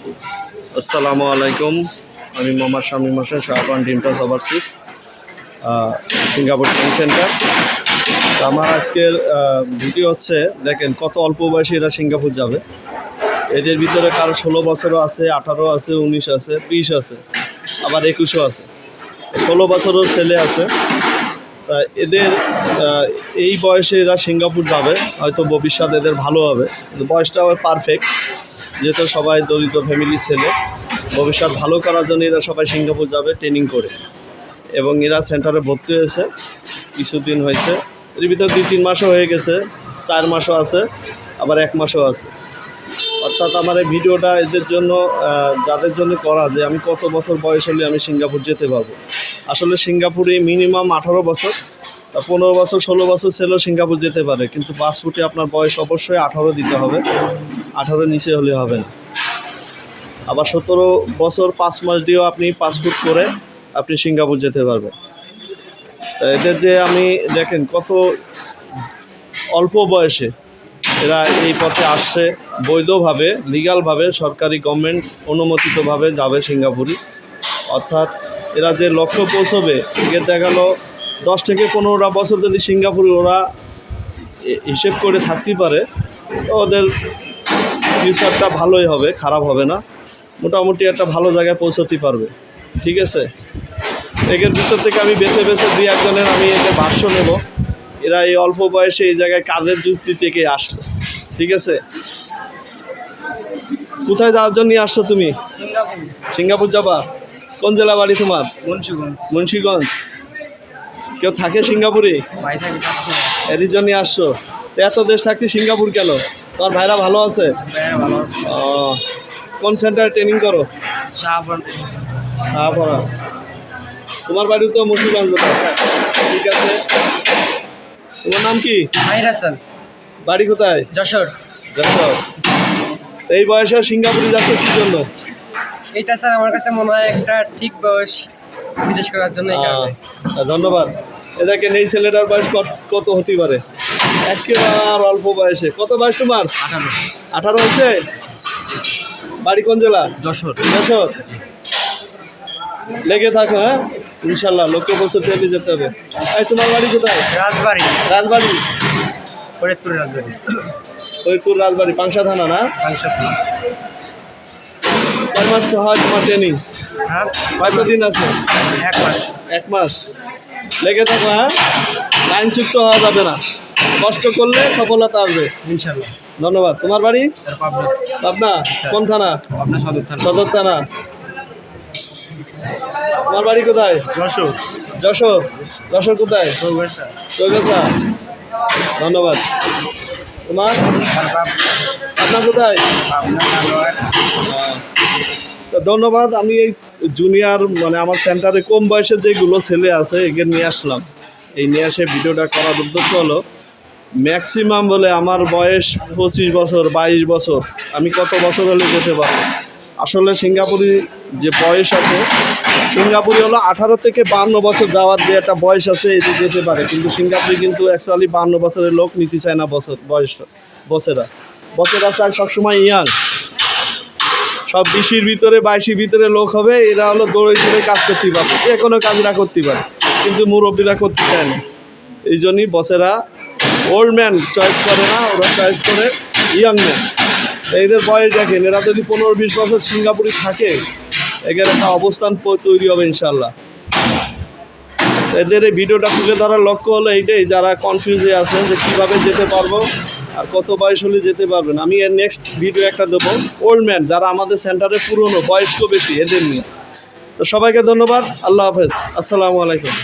আসসালামু আলাইকুম। আমি মোহাম্মদ শামীম হোসেন শাহবান ডিমটাস ওভারসিস সিঙ্গাপুর ট্রেনিং সেন্টার আমার আজকের ভিডিও হচ্ছে, দেখেন কত অল্প বয়সী এরা সিঙ্গাপুর যাবে। এদের ভিতরে কারও ষোলো বছরও আছে, আঠারো আছে, উনিশ আছে বিশ আছে, আবার একুশও আছে। ষোলো বছরও ছেলে আছে। এদের এই বয়সে এরা সিঙ্গাপুর যাবে, হয়তো ভবিষ্যৎ এদের ভালো হবে। বয়সটা পারফেক্ট যেহেতু সবাই দরিদ্র ফ্যামিলি ছেলে, ভবিষ্যৎ ভালো করার জন্য এরা সবাই সিঙ্গাপুর যাবে ট্রেনিং করে। এবং এরা সেন্টারে ভর্তি হয়েছে, কিছুদিন হয়েছে। এর ভিতরে দুই তিন মাসও হয়ে গেছে, চার মাসও আছে, আবার এক মাসও আছে। অর্থাৎ আমার এই ভিডিওটা এদের জন্য যাদের জন্য করা যে আমি কত বছর বয়স হলে আমি সিঙ্গাপুর যেতে পারব। আসলে সিঙ্গাপুরে মিনিমাম আঠারো বছর পনেরো বছর, ষোলো বছর ছেলেও সিঙ্গাপুর যেতে পারে, কিন্তু পাসপোর্টে আপনার বয়স অবশ্যই আঠারো দিতে হবে। আঠারো নিচে হলে হবে না। আবার সতেরো বছর, পাঁচ মাস দিয়েও আপনি পাসপোর্ট করে আপনি সিঙ্গাপুর যেতে পারবেন। এদের যে আমি দেখেন কত অল্প বয়সে এরা এই পথে আসছে, বৈধভাবে লিগালভাবে সরকারি গভর্নমেন্ট অনুমোদিতভাবে যাবে সিঙ্গাপুরি। অর্থাৎ এরা যে লক্ষ্য পৌঁছবে একে দেখা গেল দশ থেকে পনেরোটা বছর যদি সিঙ্গাপুরে ওরা হিসেব করে থাকতে পারে ওদের ফিউচারটা ভালোই হবে খারাপ হবে না। মোটামুটি একটা ভালো জায়গায় পৌঁছতে পারবে। ঠিক আছে? এদের ভিতর থেকে আমি বেছে বেছে দুই একজনের আমি এদের ভাষ্য নেব। এরা এই অল্প বয়সে এই জায়গায় কাজের যুক্তি থেকে আসলো। ঠিক আছে? কোথায় যাওয়ার জন্য আসছো তুমি? সিঙ্গাপুর। সিঙ্গাপুর যাবা? কোন জেলা বাড়ি তোমার? মুন্সিগঞ্জ। মুন্সিগঞ্জ। কেউ থাকে সিঙ্গাপুরে? ভাই থাকি এরই জন্য আসছো। তো এত দেশ থাকতে সিঙ্গাপুর কেন? তোমার ভাইরা ভালো আছে? ও, কোন সেন্টারে ট্রেনিং করো? শাহবান হ্যাঁ পড়া তোমার বাড়ি তো মুন্সিগঞ্জ ঠিক আছে। তোমার নাম কি? বাড়ি কোথায়? যশোর। যশোর। এই বয়সে সিঙ্গাপুরে যাচ্ছে কি জন্য? এইটা স্যার আমার কাছে মনে হয় একটা ঠিক বয়স বিদেশ করার জন্য ধন্যবাদ। এ দেখেন এই ছেলেটার বয়স কত- কত হতে পারে? একেবারে অল্প বয়সে। কত বয়স তোমার? আঠারো। হয়েছে? বাড়ি কোন জেলা? যশোর। যশোর। লেগে থাকো হ্যাঁ? ইনশাল্লাহ লক্ষ্য বছর তেলে যেতে হবে। এই তোমার বাড়ি কোথায়? রাজবাড়ি। রাজবাড়ি? ফরিদপুর রাজবাড়ি। ফরিদপুর রাজবাড়ি পাংশা থানা না? পাংশাপুর কয় মাস হয় তোমার ট্রেনিং হ্যাঁ? কতদিন আছে? এক মাস। এক মাস। লেগে থাকো হ্যাঁ? লাইন চুক্ত হওয়া যাবে না। কষ্ট করলে সফলতা আসবে ইনশাল্লাহ ধন্যবাদ। তোমার বাড়ি? পাবনা। কোন থানা? সদর থানা। তোমার বাড়ি কোথায়? যশোর। যশোর? যশোর কোথায়? চৌগাছা। চৌগাছা। ধন্যবাদ। তোমার? আপনার কোথায়? ধন্যবাদ, আমি এই জুনিয়র মানে আমার সেন্টারে কম বয়সে যেগুলো ছেলে আছে, একে নিয়ে আসলাম। এই নিয়ে এসে ভিডিওটা করার উদ্দেশ্য হলো ম্যাক্সিমাম বলে আমার বয়স পঁচিশ বছর, বাইশ বছর, আমি কত বছর হলে যেতে পারব? আসলে সিঙ্গাপুরি যে বয়স আছে, সিঙ্গাপুরি হলো আঠারো থেকে বান্ন বছর যাওয়ার যে একটা বয়স আছে এটি যেতে পারে। কিন্তু সিঙ্গাপুরি কিন্তু অ্যাকচুয়ালি বান্ন বছরের লোক নিতে চায় না বছর, বয়স, বছরা। বছরা চায় সবসময় ইয়াং সব বিশির ভিতরে, বাইশির ভিতরে লোক হবে, এরা হলো দৌড়ে দৌড়ে কাজ করতে পারবে যে কোনো কাজরা করতে পারে, কিন্তু মুরব্বীরা করতে চায় না। এই জন্যই বসেরা ওল্ড ম্যান চয়েস করে না, ওরা চয়েস করে ইয়াং ম্যান এদের বয়স দেখেন, এরা যদি পনেরো বিশ বছর সিঙ্গাপুরে থাকে এদের একটা অবস্থান তৈরি হবে ইনশাল্লাহ এদের এই ভিডিওটা তুলে ধরার লক্ষ্য হলো এইটাই, যারা কনফিউজ আছেন যে কীভাবে যেতে পারব আর কত বয়স হলে যেতে পারবেন? আমি এর নেক্সট ভিডিও একটা দেবো। ওল্ড ম্যান যারা আমাদের সেন্টারে পুরনো, বয়স্ক বেশি, এদের নিয়ে। তো সবাইকে ধন্যবাদ। আল্লাহ হাফেজ। আসসালামু আলাইকুম।